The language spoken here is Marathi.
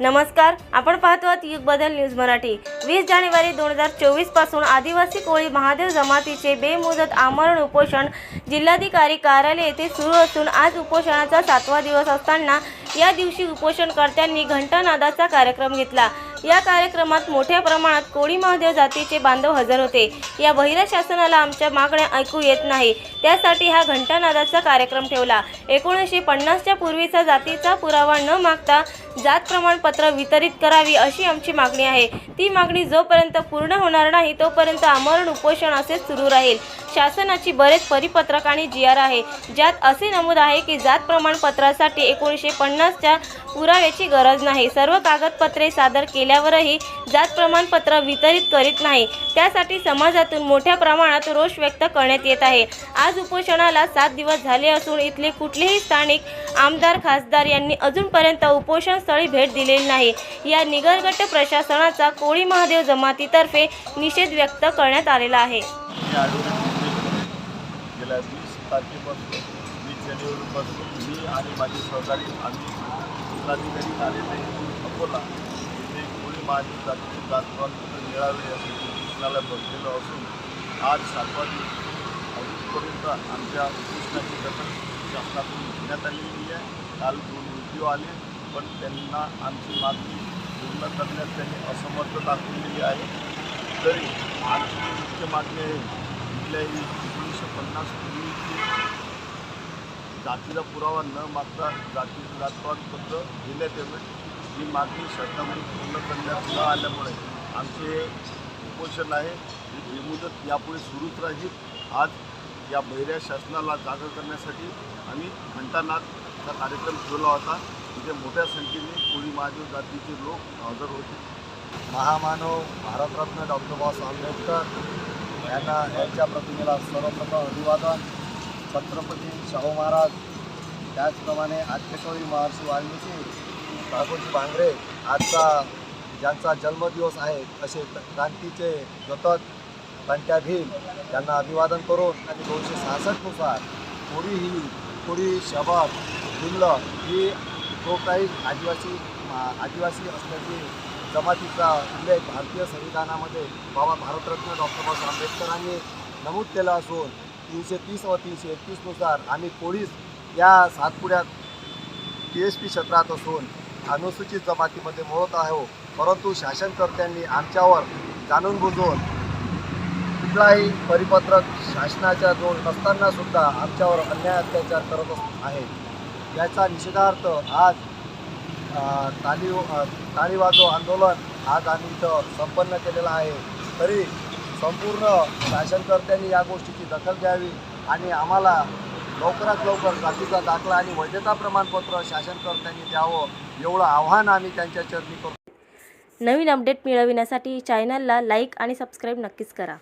नमस्कार आपण पाहतो आहात युग बदल न्यूज मराठी. वीस जानेवारी दोन हजार चोवीसपासून आदिवासी कोळी महादेव जमातीचे बेमुदत आमरण उपोषण जिल्हाधिकारी कार्यालय येथे सुरू असून आज उपोषणाचा सातवा दिवस असताना या दिवशी उपोषणकर्त्यांनी घंटानादाचा कार्यक्रम घेतला. या कार्यक्रमात मोठ्या प्रमाणात कोळी महादेव जातीचे बांधव हजर होते. या बहिरा शासनाला आमच्या मागण्या ऐकू येत नाही. त्यासाठी हा घंटानादाचा कार्यक्रम ठेवला. एकोणीसशे पन्नासच्या पूर्वीचा जातीचा पुरावा न मागता जात प्रमाणपत्र वितरित करावी अशी आमची मागणी आहे. ती मागणी जोपर्यंत पूर्ण होणार नाही तोपर्यंत आमरण उपोषण असेच सुरू राहील. शासनाची बरेच परिपत्रक आणि जी आर आहे. ज्यात असे नमूद आहे की जात प्रमाणपत्रासाठी एकोणीसशे पन्नासच्या पुराव्याची गरज नाही. सर्व कागदपत्रे सादर केल्यावरही जात प्रमाणपत्र वितरित करीत नाही. त्यासाठी समाजातून मोठ्या प्रमाणात रोष व्यक्त करण्यात येत आहे. आज उपोषणाला सात दिवस झाले असून इथले कुठलेही स्थानिक आमदार खासदार यांनी अजूनपर्यंत उपोषण उपोषणस्थळी भेट दिलेली नाही. या निगरगट प्रशासनाचा कोळी महादेव जमातीतर्फे निषेध व्यक्त करण्यात आलेला आहे. गेल्या वीस तारखेपासून वीस जानेवारीपासून मी आणि माझे सहकारी आम्ही जिल्हाधिकारी कार्यालय अकोला येथे कोळी महादेव जातीचे बसलेलो असून आज सातवा दिवस अजूनपर्यंत आमच्या कृष्णाची दखल शासनातून घेण्यात आलेली आहे. काल दोन व्हिडिओ आले. पण त्यांना आमची मागणी पूर्ण करण्यात त्यांनी असमर्थ दाखवलेली आहे. तरी आमची मुख्य मागणी आहे कुठल्याही एकोणीसशे पन्नास पूर्वीची जातीचा पुरावा न मागता जाती जातवादपत्र दिल्या त्यामुळे ही मागणी शासनामध्ये पूर्ण करण्यात न आल्यामुळे आमचे उपोषण आहे. ही बेमुदत यापुढे सुरूच राहील. आज या बहिऱ्या शासनाला जागा करण्यासाठी आम्ही घंटानाथचा कार्यक्रम ठेवला होता. तिथे मोठ्या संख्येने कोळी महादेव जातीचे लोक हजर होते. महामानव भारतरत्न डॉक्टर बाबासाहेब आंबेडकर यांना यांच्या प्रतिमेला सर्वप्रथम अभिवादन. छत्रपती शाहू महाराज त्याचप्रमाणे आद्यकवी महर्षी वाल्मिकी ठाकूरजी भांगरे आजचा ज्यांचा जन्मदिवस आहे असे क्रांतीचे जतक कंट्या भीम यांना अभिवादन करून आणि दोनशे सहासष्टनुसार कोळी ही कोळी शबक जिल्ह ही जो काही आदिवासी आदिवासी असल्याची जमातीचा उल्लेख भारतीय संविधानामध्ये बाबा भारतरत्न डॉक्टर बाबासाहेब आंबेडकरांनी नमूद केला असून तीनशे तीस व तीनशे एकतीसनुसार आम्ही कोळीस या सातपुड्यात टी एस पी क्षेत्रात असून अनुसूचित जमातीमध्ये मोडत आहो. परंतु शासनकर्त्यांनी आमच्यावर जाणून बुजून कुठलाही परिपत्रक शासनाच्या जोड नसताना सुद्धा आमच्यावर अन्याय अत्याचार करत आहे. याचा निषेधार्थ आज ताली ताली आंदोलन आज आम्ही इथं संपन्न केलेलं आहे. तरी संपूर्ण शासनकर्त्यांनी या गोष्टीची दखल घ्यावी आणि आम्हाला लवकरात लवकर जातीचा दाखला आणि वैधता प्रमाणपत्र शासनकर्त्यांनी द्यावं एवढं आव्हान आम्ही त्यांच्या चरणी करतो. नवीन अपडेट मिळविण्यासाठी चॅनलला लाईक आणि सबस्क्राईब नक्कीच करा.